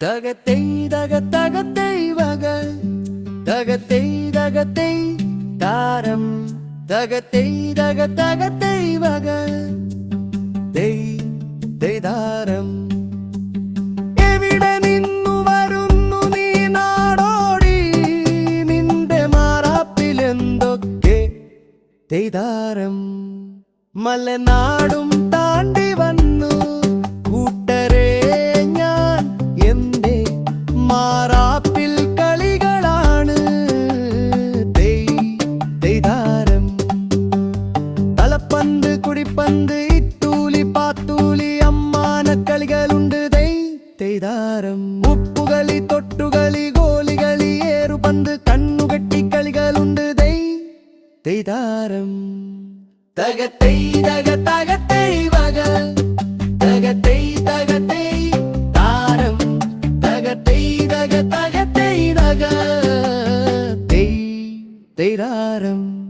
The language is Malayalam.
தகத்தை தக தகத்தை வக தகத்தை தகத்தை தாரம் தகத்தை தக தகத்தை வக തെയ് തെയ്താരം എവിടെ നിന്നു വരുന്നു നീ നാടോടി നിന്റെ മാറാപ്പിലെന്തൊക്കെ തെയ്താരം മലനാടും മാറാപ്പിൽ കളികളാണ് തെയ് തെയ്താരം തലപ്പന്ത് കുടിപ്പന്ത് ഇത്തൂലി പാത്തൂലി അമ്മാന കളികളുണ്ട് ദൈ തെയ്താരം ഉപ്പുകളി തൊട്ടുകളി ഗോലികളി ഏറുപന്ത് കണ്ണുകെട്ടി കളികളുണ്ട് ദൈ തെയ്താരം തകത്തൈ തക தேராரம்